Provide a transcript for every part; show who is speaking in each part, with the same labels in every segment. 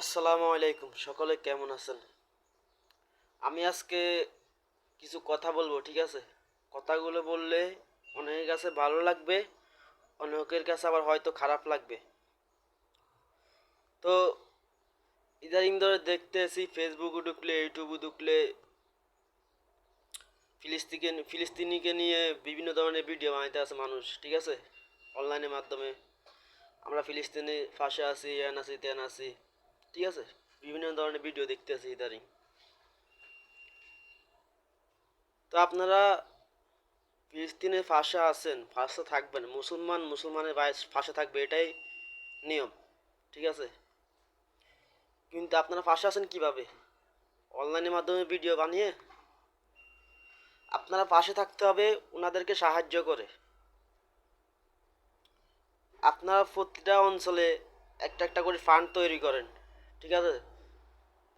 Speaker 1: আসসালামু আলাইকুম, সকলে কেমন আছেন? আমি আজকে কিছু কথা বলব, ঠিক আছে? কথাগুলো বললে অনেকের কাছে ভালো লাগবে, অনেকের কাছে আবার হয়তো খারাপ লাগবে। তো ইদারিং ধরে দেখতে দেখতেছি ফেসবুকে ঢুকলে ইউটিউবে ঢুকলে, ফিলিস্তিকে, ফিলিস্তিনিকে নিয়ে বিভিন্ন ধরনের ভিডিও বানাইতে আছে মানুষ, ঠিক আছে? অনলাইনের মাধ্যমে। আমরা ফিলিস্তিনি ফাঁসে আছি এন আছি তেন আছি। ঠিক আছে? বিভিন্ন ধরনের ভিডিও দেখতে আছি ইদারিং তো আপনারা ফিলিস্তিনে ফাঁসে আছেন, ফাঁসে থাকবেন। মুসলমান মুসলমানের ফাঁসে থাকবে, এটাই নিয়ম, ঠিক আছে? কিন্তু আপনারা ফাঁসে আছেন কীভাবে? অনলাইনের মাধ্যমে ভিডিও বানিয়ে আপনারা পাশে থাকতে হবে ওনাদেরকে সাহায্য করে। আপনারা প্রতিটা অঞ্চলে একটা একটা করে ফান্ড তৈরি করেন। ঠিক আছে?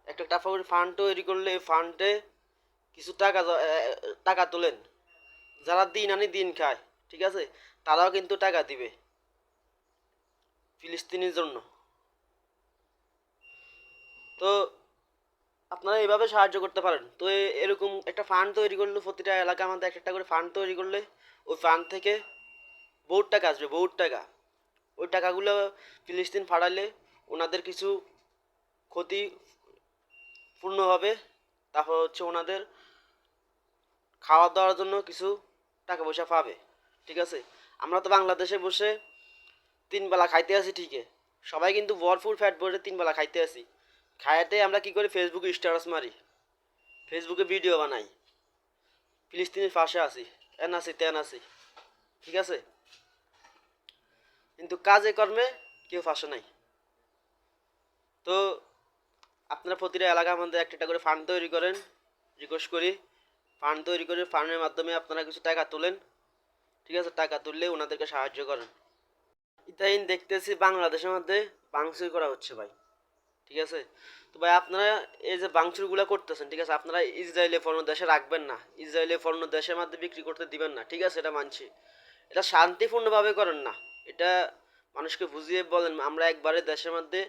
Speaker 1: একটা একটা করে ফান্ড তৈরি করলে এই ফান্ডে কিছু টাকা টাকা তোলেন। যারা দিন আনি দিন খায়, ঠিক আছে? তারাও কিন্তু টাকা দিবে ফিলিস্তিনির জন্য। তো আপনারা এভাবে সাহায্য করতে পারেন। তো এরকম একটা ফান্ড তৈরি করলে প্রতিটা এলাকার আমাদের একটা করে ফান্ড তৈরি করলে ওই ফান্ড থেকে বহুত টাকা আসবে, বহুত টাকা। ওই টাকাগুলো ফিলিস্তিন ফাড়ালে ওনাদের কিছু ক্ষতি পূর্ণ হবে তারপর হচ্ছে ওনাদের খাওয়া দাওয়ার জন্য কিছু টাকা পয়সা পাবে, ঠিক আছে? আমরা তো বাংলাদেশে বসে তিন বেলা খাইতে আছি ঠিকই, সবাই কিন্তু ভরপুর ফ্যাট ভরে তিন বেলা খাইতে আছি। খাইতে আমরা কি করি? ফেসবুকে স্ট্যাটাস মারি ফেসবুকে ভিডিও বানাই, ফিলিস্তিনের পাশে আছি, এন আছি, তেন আছি, ঠিক আছে? কিন্তু কাজে কর্মে কেউ ফাঁসে নাই। তো আপনারা প্রতিটা এলাকার মধ্যে একটা করে ফান্ড তৈরি করেন। রিকোয়েস্ট করি। ফান্ড তৈরি করে ফান্ডের মাধ্যমে আপনারা কিছু টাকা তোলেন। ঠিক আছে? টাকা তুললে ওনাদেরকে সাহায্য করেন। ইতাইন দেখতেছি বাংলাদেশের মধ্যে বাংসুই করা হচ্ছে ভাই। ঠিক আছে? তো ভাই আপনারা এই যে বাংচুরগুলো করতেছেন, ঠিক আছে? আপনারা ইসরায়েলে পণ্য দেশে রাখবেন না। ইসরায়েলে পণ্য দেশের মধ্যে বিক্রি করতে দিবেন না। ঠিক আছে? এটা মানছি। এটা শান্তিপূর্ণভাবে করেন না। এটা মানুষকে বুঝিয়ে বলেন, আমরা একবারে দেশের মধ্যে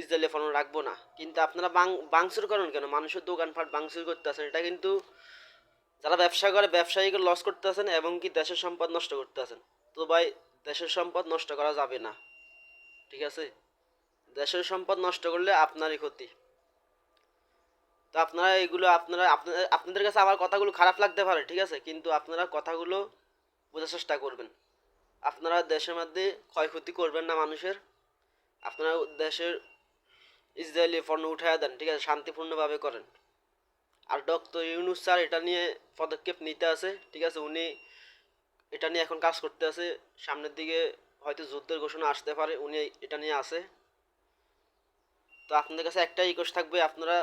Speaker 1: ইসরায়েলে পণ্য রাখব না। কিন্তু আপনারা বাং বাংচুর করেন কেন? মানুষের দোকানপাট বাংচুর করতেছেন এটা কিন্তু যারা ব্যবসা করে, ব্যবসায়ীকে লস করতেছেন এবং কি দেশের সম্পদ নষ্ট করতেছেন তো ভাই, দেশের সম্পদ নষ্ট করা যাবে না। ঠিক আছে? দেশের সম্পদ নষ্ট করলে আপনারই ক্ষতি। তো আপনারা এগুলো, আপনারা, আপনাদের কাছে আমার কথাগুলো খারাপ লাগতে পারে, ঠিক আছে? কিন্তু আপনারা কথাগুলো বোঝার চেষ্টা করবেন। আপনারা দেশের মধ্যে ক্ষয়ক্ষতি করবেন না মানুষের। আপনারা দেশের ইসরায়েলি পণ্য উঠায় দেন, ঠিক আছে? শান্তিপূর্ণভাবে করেন। আর ডক্টর ইউনুস স্যার এটা নিয়ে পদক্ষেপ নিতে আছে, ঠিক আছে? উনি এটা নিয়ে এখন কাজ করতে আছে। সামনের দিকে হয়তো যুদ্ধের ঘোষণা আসতে পারে, উনি এটা নিয়ে আছে। তো আপনাদের কাছে একটাই রিকোয়েস্ট থাকবে, আপনারা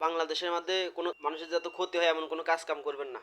Speaker 1: বাংলাদেশের মধ্যে কোনো মানুষের যাতে ক্ষতি হয় এমন কোনো কাজ কাম করবেন না।